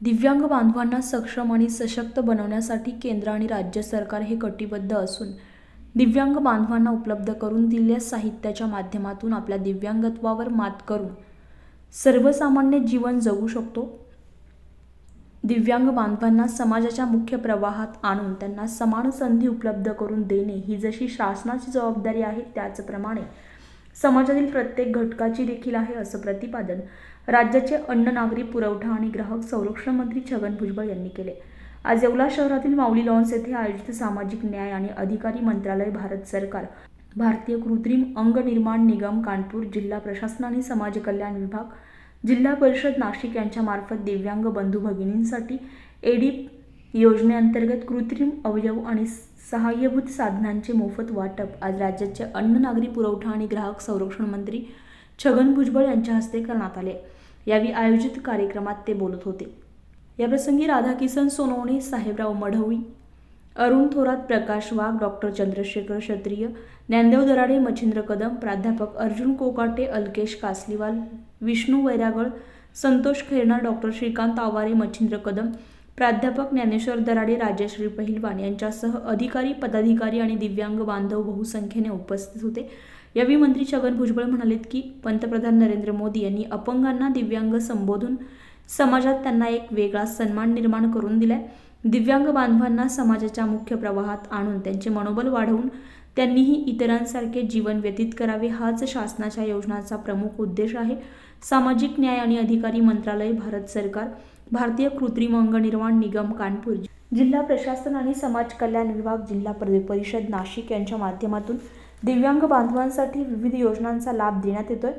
दिव्यांग बांधवांना सक्षम आणि सशक्त बनवण्यासाठी केंद्र आणि राज्य सरकार हे कटिबद्ध असून दिव्यांग बांधवांना उपलब्ध करून दिलेल्या साहित्याच्या माध्यमातून आपल्या दिव्यांगत्वावर मात करून सर्वसामान्य जीवन जगू शकतो. दिव्यांग बांधवांना समाजाच्या मुख्य प्रवाहात आणून त्यांना समान संधी उपलब्ध करून देणे ही जशी शासनाची जबाबदारी आहे त्याचप्रमाणे समाजातील प्रत्येक घटकाची देखील आहे असं प्रतिपादन राज्याचे अन्न नागरी पुरवठा आणि ग्राहक संरक्षण मंत्री छगन भुजबळ यांनी केले. आज येवला शहरातील माऊली लॉन्स येथे आयोजित सामाजिक न्याय आणि अधिकारी मंत्रालय भारत सरकार भारतीय कृत्रिम अंग निर्माण निगम कानपूर जिल्हा प्रशासन आणि समाज कल्याण विभाग जिल्हा परिषद नाशिक यांच्यामार्फत दिव्यांग बंधू भगिनींसाठी एडीप योजनेअंतर्गत कृत्रिम अवयव आणि सहाय्यभूत साधनांचे मोफत वाटप. आज राज्याचे अन्न नागरी पुरवठा आणि ग्राहक संरक्षण मंत्री छगन भुजबळ यांच्या हस्ते करण्यात आले. यावेळी आयोजित कार्यक्रमात ते बोलत होते. याप्रसंगी राधाकिसन सोनवणे साहेबराव मढवी अरुण थोरात प्रकाश वाघ डॉक्टर चंद्रशेखर क्षत्रिय ज्ञानदेव दराडे मच्छिंद्र कदम प्राध्यापक अर्जुन कोकाटे अल्केश कासलीवाल विष्णू वैरागळ संतोष खैरनार डॉक्टर श्रीकांत आवारे मच्छिंद्र कदम प्राध्यापक ज्ञानेश्वर दराडे राजश्री पहिलवान यांच्यासह अधिकारी पदाधिकारी आणि दिव्यांग बांधव बहुसंख्येने उपस्थित होते. यावेळी मंत्री छगन भुजबळ म्हणालेत की पंतप्रधान नरेंद्र मोदी यांनी अपंगांना दिव्यांग संबोधून समाजात त्यांना एक वेगळा सन्मान निर्माण करून दिलाय. दिव्यांग बांधवांना समाजाच्या मुख्य प्रवाहात आणून त्यांचे मनोबल वाढवून त्यांनीही इतरांसारखे जीवन व्यतीत करावे हाच शासनाच्या योजनांचा प्रमुख उद्देश आहे. सामाजिक न्याय आणि अधिकारी मंत्रालय भारत सरकार भारतीय कृत्रिम अंग निर्माण निगम कानपूर जिल्हा प्रशासन आणि समाज कल्याण विभाग जिल्हा परिषद नाशिक यांच्या माध्यमातून दिव्यांग बांधवांसाठी विविध योजनांचा लाभ देण्यात येतोय.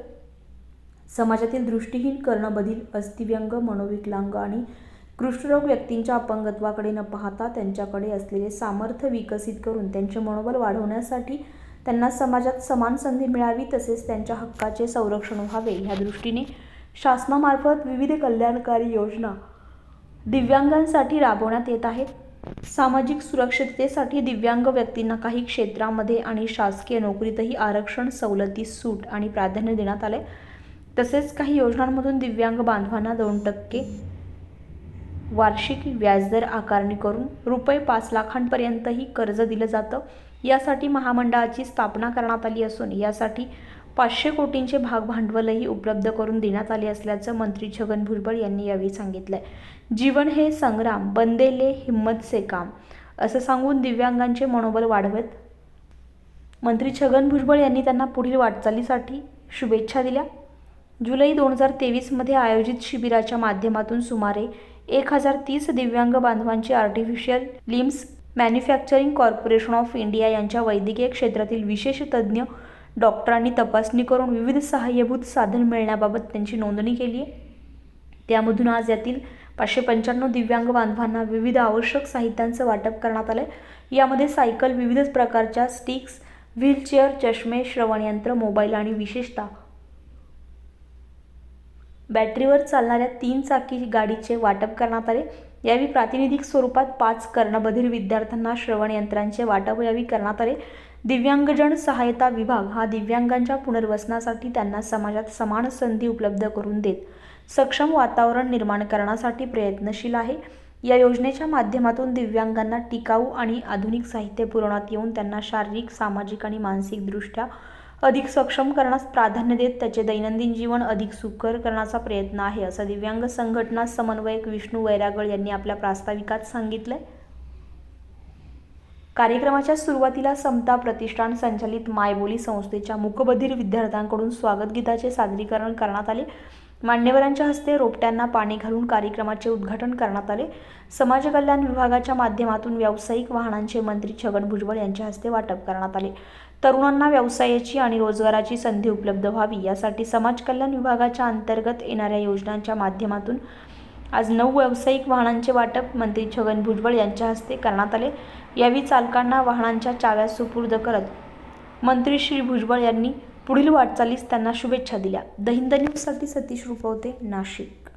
समाजातील दृष्टीहीन कर्णबधीर अस्थिव्यंग मनोविकलांग आणि कृष्णरोग व्यक्तींच्या अपंगत्वाकडे न पाहता त्यांच्याकडे असलेले सामर्थ्य विकसित करून त्यांचे मनोबल वाढवण्यासाठी त्यांना समाजात समान संधी मिळावी तसेच त्यांच्या हक्काचे संरक्षण व्हावे ह्या दृष्टीने शासनामार्फत विविध कल्याणकारी योजना दिव्यांगांसाठी राबवण्यात येत आहेत. सामाजिक सुरक्षिततेसाठी दिव्यांग व्यक्तींना काही क्षेत्रामध्ये आणि शासकीय नोकरीतही आरक्षण सवलती सूट आणि प्राधान्य देण्यात आले. तसेच काही योजनांमधून दिव्यांग बांधवांना दोन टक्के वार्षिक व्याजदर आकारणी करून रुपये पाच लाखांपर्यंतही कर्ज दिलं जातं. यासाठी महामंडळाची स्थापना करण्यात आली असून यासाठी पाचशे कोटींचे भाग भांडवलही उपलब्ध करून देण्यात आले असल्याचं मंत्री छगन भुजबळ यांनी यावेळी सांगितलंय. जीवन हे संग्राम बंदेले हिम्मत से काम असं सांगून दिव्यांगांचे मनोबल वाढवत मंत्री छगन भुजबळ यांनी त्यांना पुढील वाटचालीसाठी शुभेच्छा दिल्या. जुलै दोन हजार तेवीसमध्ये आयोजित शिबिराच्या माध्यमातून सुमारे एक हजार तीस दिव्यांग बांधवांची artificial limbs manufacturing corporation of India यांच्या वैद्यकीय क्षेत्रातील विशेष तज्ज्ञ डॉक्टरांनी तपासणी करून विविध सहाय्यभूत साधन मिळण्याबाबत त्यांची नोंदणी केली आहे त्यामधून आज यातील पाचशे पंच्याण्णव दिव्यांग बांधवांना विविध आवश्यक साहित्यांचं वाटप करण्यात आलं आहे यामध्ये सायकल विविध प्रकारच्या स्टिक्स व्हीलचेअर चष्मे श्रवणयंत्र मोबाईल आणि विशेषतः बॅटरीवर चालणाऱ्या तीन चाकी गाडीचे वाटप करण्यात आले. यावेळी प्रातिनिधिक स्वरूपात पाच कर्णबधीर विद्यार्थ्यांना श्रवण यंत्रांचे वाटप यावेळी करण्यात आले. दिव्यांगजन सहायता विभाग हा दिव्यांगांच्या पुनर्वसनासाठी त्यांना समाजात समान संधी उपलब्ध करून देत सक्षम वातावरण निर्माण करण्यासाठी प्रयत्नशील आहे. या योजनेच्या माध्यमातून दिव्यांगांना टिकाऊ आणि आधुनिक साहित्य पुरवण्यात येऊन त्यांना शारीरिक सामाजिक आणि मानसिकदृष्ट्या अधिक सक्षम करण्यास प्राधान्य देत त्याचे दैनंदिन जीवन अधिक सुकर करण्याचा प्रयत्न आहे असं दिव्यांग संघटना समन्वयक विष्णू वैरागळ यांनी आपल्या प्रास्ताविकात सांगितलंय. कार्यक्रमाच्या सुरुवातीला समता प्रतिष्ठान संचालित मायबोली संस्थेच्या मुकबधीर विद्यार्थ्यांकडून स्वागत गीताचे सादरीकरण करण्यात आले. मान्यवरांच्या हस्ते रोपट्यांना पाणी घालून कार्यक्रमाचे उद्घाटन करण्यात आले. समाज कल्याण विभागाच्या माध्यमातून व्यावसायिक वाहनांचे मंत्री छगन भुजबळ यांच्या हस्ते वाटप करण्यात आले. तरुणांना व्यवसायाची आणि रोजगाराची संधी उपलब्ध व्हावी यासाठी समाज कल्याण विभागाच्या अंतर्गत येणाऱ्या योजनांच्या माध्यमातून आज नऊ व्यावसायिक वाहनांचे वाटप मंत्री छगन भुजबळ यांच्या हस्ते करण्यात आले. यावेळी चालकांना वाहनांच्या चाव्या सुपूर्द करत मंत्री श्री भुजबळ यांनी पुढील वाटचालीस त्यांना शुभेच्छा दिल्या. द हिंद न्यूजसाठी सतीश रुपवते नाशिक.